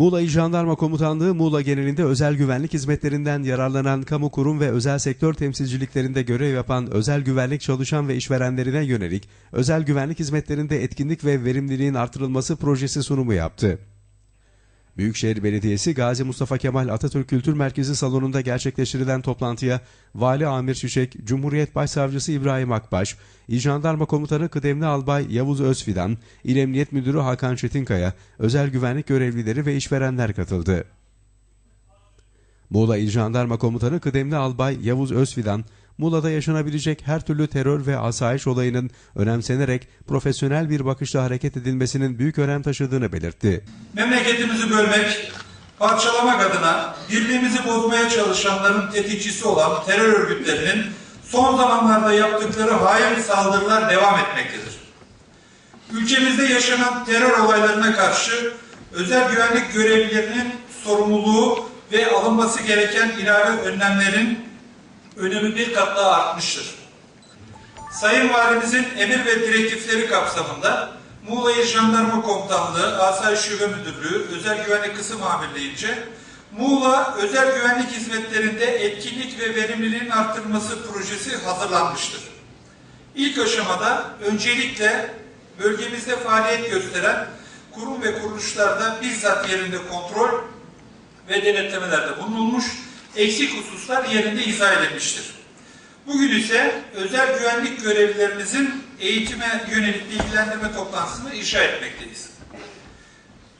Muğla İl Jandarma Komutanlığı Muğla genelinde özel güvenlik hizmetlerinden yararlanan kamu kurum ve özel sektör temsilciliklerinde görev yapan özel güvenlik çalışan ve işverenlerine yönelik özel güvenlik hizmetlerinde etkinlik ve verimliliğin artırılması projesi sunumu yaptı. Büyükşehir Belediyesi Gazi Mustafa Kemal Atatürk Kültür Merkezi salonunda gerçekleştirilen toplantıya Vali Amir Çiçek, Cumhuriyet Başsavcısı İbrahim Akbaş, İl Jandarma Komutanı Kıdemli Albay Yavuz Özfidan, İl Emniyet Müdürü Hakan Çetinkaya, özel güvenlik görevlileri ve işverenler katıldı. Muğla İl Jandarma Komutanı Kıdemli Albay Yavuz Özfidan, Muğla'da yaşanabilecek her türlü terör ve asayiş olayının önemsenerek profesyonel bir bakışla hareket edilmesinin büyük önem taşıdığını belirtti. memleketimizi bölmek, parçalamak adına birliğimizi bozmaya çalışanların tetikçisi olan terör örgütlerinin son zamanlarda yaptıkları hain saldırılar devam etmektedir. Ülkemizde yaşanan terör olaylarına karşı özel güvenlik görevlilerinin sorumluluğu ve alınması gereken ilave önlemlerin önemi bir kat daha artmıştır. Sayın Valimizin emir ve direktifleri kapsamında Muğla İl Jandarma Komutanlığı, Asayiş Şube Müdürlüğü, Özel Güvenlik Kısım Amirliği'nce Muğla Özel Güvenlik Hizmetlerinde etkinlik ve verimliliğin artırılması projesi hazırlanmıştır. İlk aşamada öncelikle bölgemizde faaliyet gösteren kurum ve kuruluşlarda bizzat yerinde kontrol ve denetlemelerde bulunulmuş, eksik hususlar yerinde izah edilmiştir. Bugün ise özel güvenlik görevlilerimizin eğitime yönelik bilgilendirme toplantısını inşa etmekteyiz.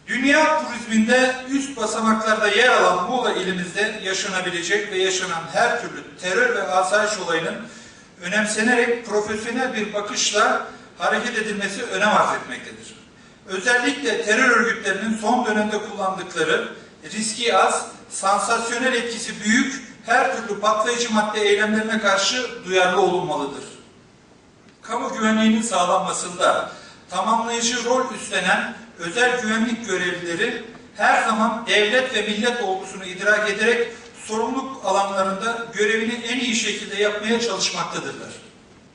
Dünya turizminde üst basamaklarda yer alan Muğla ilimizde yaşanabilecek ve yaşanan her türlü terör ve asayiş olayının önemsenerek profesyonel bir bakışla hareket edilmesi önem arz etmektedir. Özellikle terör örgütlerinin son dönemde kullandıkları riski az, sansasyonel etkisi büyük her türlü patlayıcı madde eylemlerine karşı duyarlı olunmalıdır. Kamu güvenliğinin sağlanmasında tamamlayıcı rol üstlenen özel güvenlik görevlileri her zaman devlet ve millet olgusunu idrak ederek sorumluluk alanlarında görevini en iyi şekilde yapmaya çalışmaktadırlar.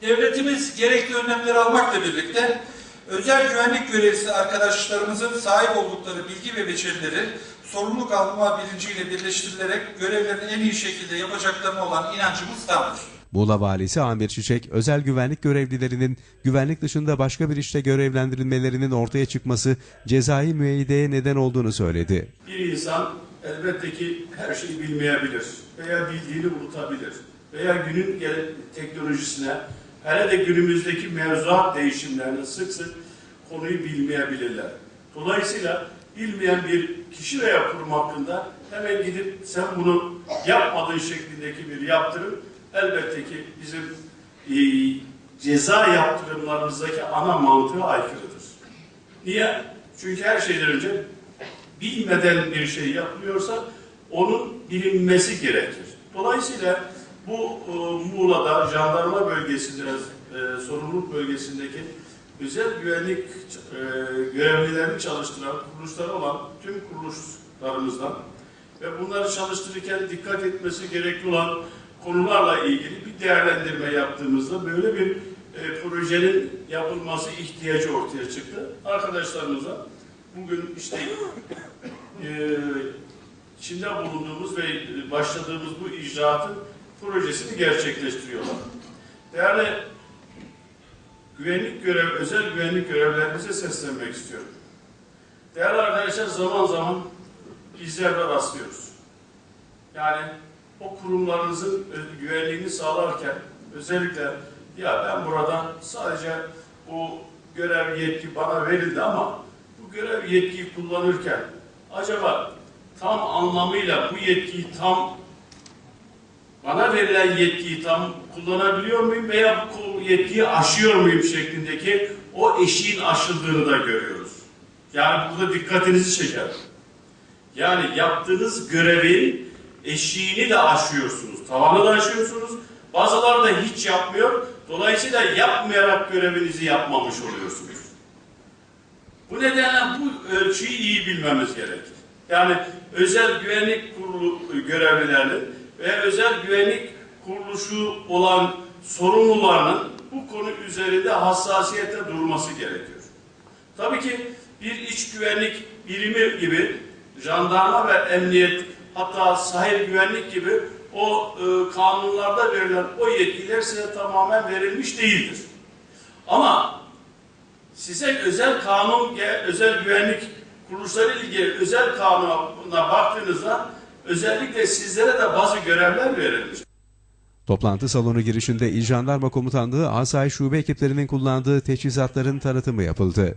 Devletimiz gerekli önlemleri almakla birlikte özel güvenlik görevlisi arkadaşlarımızın sahip oldukları bilgi ve becerileri sorumluluk alma bilinciyle birleştirilerek görevlerini en iyi şekilde yapacaklarına olan inancımız tamdır. Muğla Valisi Amir Çiçek, özel güvenlik görevlilerinin güvenlik dışında başka bir işte görevlendirilmelerinin ortaya çıkması cezai müeyyideye neden olduğunu söyledi. Bir insan elbette ki her şeyi bilmeyebilir veya bildiğini unutabilir veya günün teknolojisine hele de günümüzdeki mevzuat değişimlerine sık sık konuyu bilmeyebilirler. Dolayısıyla bilmeyen bir kişi veya kurum hakkında hemen gidip sen bunu yapmadığın şeklindeki bir yaptırım elbette ki bizim e, ceza yaptırımlarımızdaki ana mantığa aykırıdır. Niye? Çünkü her şeyden önce bilmeden bir şey yapılıyorsa onun bilinmesi gerekir. Dolayısıyla bu e, Muğla'da jandarma bölgesinde, e, sorumluluk bölgesindeki özel güvenlik e, görevlilerini çalıştıran kuruluşlar olan tüm kuruluşlarımızdan ve bunları çalıştırırken dikkat etmesi gerekli olan konularla ilgili bir değerlendirme yaptığımızda böyle bir e, projenin yapılması ihtiyacı ortaya çıktı. Arkadaşlarımıza bugün işte e, içinde bulunduğumuz ve başladığımız bu icraatın projesini gerçekleştiriyorlar. Değerli güvenlik görev, özel güvenlik görevlerimize seslenmek istiyorum. Değerli arkadaşlar zaman zaman bizler de rastlıyoruz. Yani o kurumlarınızın güvenliğini sağlarken özellikle ya ben burada sadece bu görev yetki bana verildi ama bu görev yetkiyi kullanırken acaba tam anlamıyla bu yetkiyi tam bana verilen yetkiyi tam kullanabiliyor muyum veya bu yetkiyi aşıyor muyum şeklindeki o eşiğin aşıldığını da görüyoruz. Yani burada dikkatinizi çeker. Yani yaptığınız görevin eşiğini de aşıyorsunuz, tavanı da aşıyorsunuz. Bazıları da hiç yapmıyor. Dolayısıyla yapmayarak görevinizi yapmamış oluyorsunuz. Bu nedenle bu ölçüyü iyi bilmemiz gerekir. Yani özel güvenlik kurulu görevlilerinin ve özel güvenlik kuruluşu olan sorumlularının bu konu üzerinde hassasiyete durması gerekiyor. Tabii ki bir iç güvenlik birimi gibi jandarma ve emniyet hatta sahil güvenlik gibi o e, kanunlarda verilen o yetkiler size tamamen verilmiş değildir. Ama size özel kanun, özel güvenlik kuruluşları ilgili özel kanuna baktığınızda özellikle sizlere de bazı görevler verilmiş. Toplantı salonu girişinde İl Jandarma Komutanlığı Asayiş Şube ekiplerinin kullandığı teçhizatların tanıtımı yapıldı.